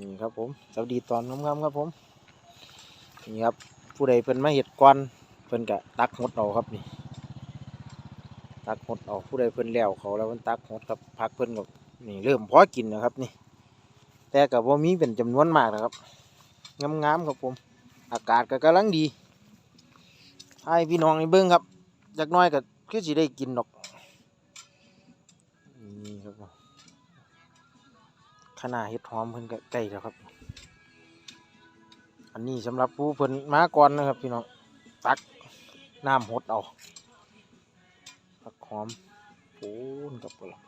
นี่ครับผมสวัสดีตอนค่ำๆครับผมนี่ครับผู้ใดเพิ่นมาเห็ดก่อนเพิ่นกะตักหดเอาครับนี่ ตักหดเอาผู้ใดเพิ่นแล้วเขาแล้วเพิ่นตักหดครับพักเพิ่นก็นี่เริ่มพอกินนะครับนี่ แต่กับว่ามีเป็นจำนวนมากนะครับงามๆครับผม อากาศก็กำลังดีให้พี่น้องในเบิ้งครับจักน้อยก็คือสิได้กินดอก ขนาดเห็ดหอมเพิ่นก็ใกล้แล้วครับ อันนี้สำหรับผู้เพิ่นมาก่อนนะครับพี่น้องตักน้ำหดเอาผักหอมโอ้นกับปลา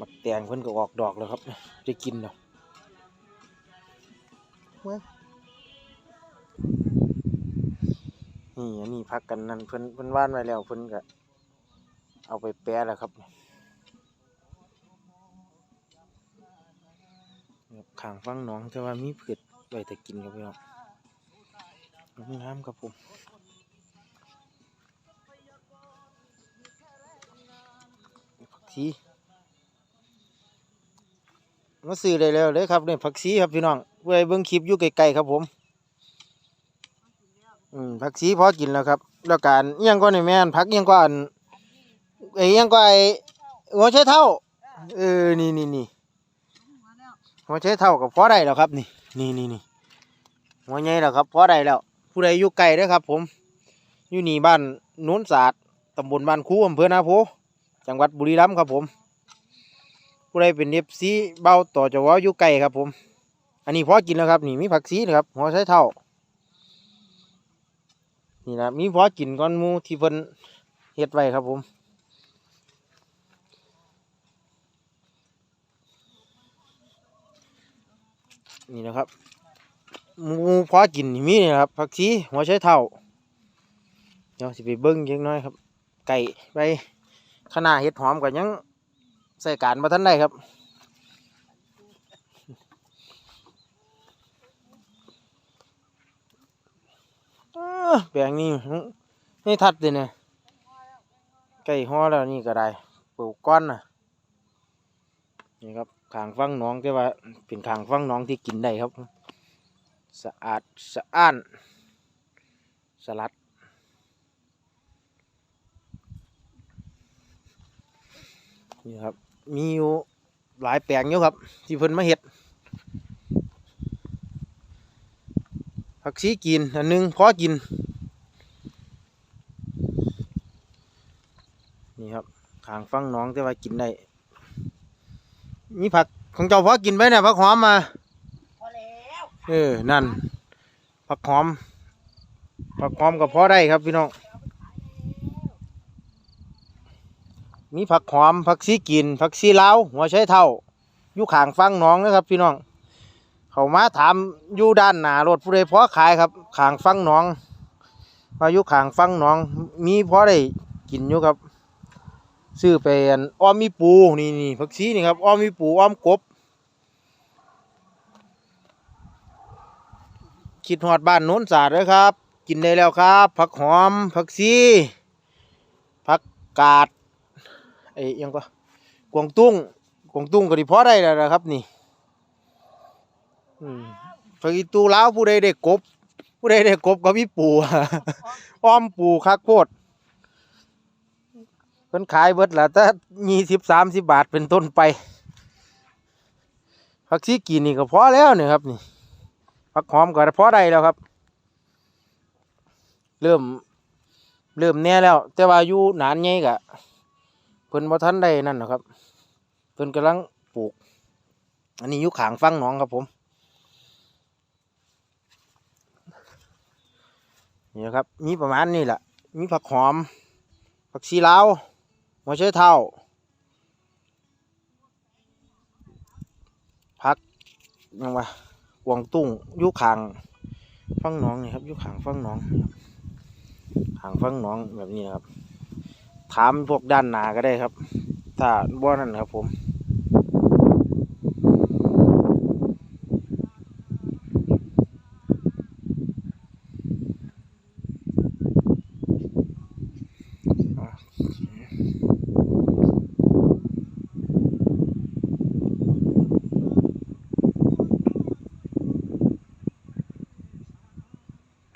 มักแตงเพิ่นก็ออกดอกแล้วครับจะกินเนาะนี่อันนี้พักกันนั่นเพิ่นเพิ่นว่านไว้แล้วเพิ่นก็เอาไปแปะแล้วครับ ครับขางฟังน้องแต่ว่ามีเผืดไว้แต่กินครับพี่น้องน้ำครับผมผักชีมาซื้อได้แล้วเลยครับเนี่ยผักชีครับพี่น้องเพื่อให้เบิ่งคลิปอยู่ไกลๆครับผมอืมผักชีพอกินแล้วครับ แล้วการเอียงก็ในแม่นผักเอียงก็อันไอ้เอียงก็ไอ้หัวใช้เท่า เออ นี่นี่นี่ หัวใช้เท่ากับพอได้แล้วครับ นี่นี่นี่นี่หัวใหญ่แล้วครับพอได้แล้ว ผู้ใดอยู่ไกลด้อครับ ผมอยู่นี่บ้านโน้นศาสตร์ตำบลบ้านคูอำเภอนาโพจังหวัดบุรีรัมย์ครับ ผม ผู้ใดเป็นเอฟซีเบ้าต่อจะว่าอยู่ไกลครับ ผม อันนี้พอกินแล้วครับ นี่มีผักชีนะครับหัวใช้เท่านี่นะมีพอกินก้อนมูที่เพิ่นเฮ็ดไว้ครับผม นี่นะครับหมูพอกินนี่มีนี่นะครับผักชีหัวไชเท่าเดี๋ยวสิไปเบิ้งเล็กน้อยครับ ไก่ไปขนาเห็ดหอมก็ยังใส่การมาทันได้ครับแปลงนี้นี่ทัดเลยเนี่ยไก่ห่อแล้วนี่ก็ได้ปลูกก้อนนะนี่ครับ ขางฟังน้องแต่ว่าเป็นขางฟังน้องที่กินได้ครับ สะอาดสะอ้าน สลัด นี่ครับ มีอยู่หลายแปลงอยู่ครับ ที่เพิ่นมาเห็ดผักชีกิน อันหนึงพอกิน นี่ครับขางฟังน้องแต่ว่ากินได้ มีผักของเจ้าพอกินไหมเนี่ยผักหอมมาพอแล้วเออนั่นผักหอมผักหอมก็พอได้ครับพี่น้องมีผักหอมผักชีกินผักชีลาวหัวไชเท่าอยู่ข้างฟังหน้องนะครับ พี่น้องเขามาถามอยู่ด้านหน้ารถผู้ใดพอขายครับข้างฟังหน้องว่าอยู่ข้างฟังหน้อง มีพอได้กินอยู่ครับ ซื้อไปอันอ้อมมีปูนี่นี่ผักชีนี่ครับอ้อมมีปูอ้อมกบคิดฮอดบ้านโน้นสาดเลยครับ กินได้แล้วครับ ผักหอมผักชีผักกาดไอ้อิหยังก็กวางตุ้งกวางตุ้งก็ดีพอได้แล้วนะครับ นี่ผักอีตูแล้วผู้ใดได้กบ ผู้ใดได้กบก็มีปูอ้อมปูคักโพด พิ่นขายเบิดละแต่ยี่สิบสามสิบบาทเป็นต้นไปผักชีกินนี่ก็พอแล้วเนี่ยครับนี่ผักหอมก็พอได้แล้วครับ เริ่มเริ่มแน่แล้ว แต่ว่าอยู่หนานไงกะเพิ่นบ่ทันได้นั่นนะครับ เพิ่นกำลังปลูก อันนี้อยู่ขางฟังหนองครับผมนี่ครับมีประมาณนี้แหละมีผักหอมผักชีลาว หัวไชเท้าพักยังวะวงตุ้งยุคางฟังน้องนี่ครับยุคางฟังน้องนี่ครับขางฟังน้องแบบนี้นครับ ถามพวกด้านหนาก็ได้ครับ ถ้าบ่นั่นครับผม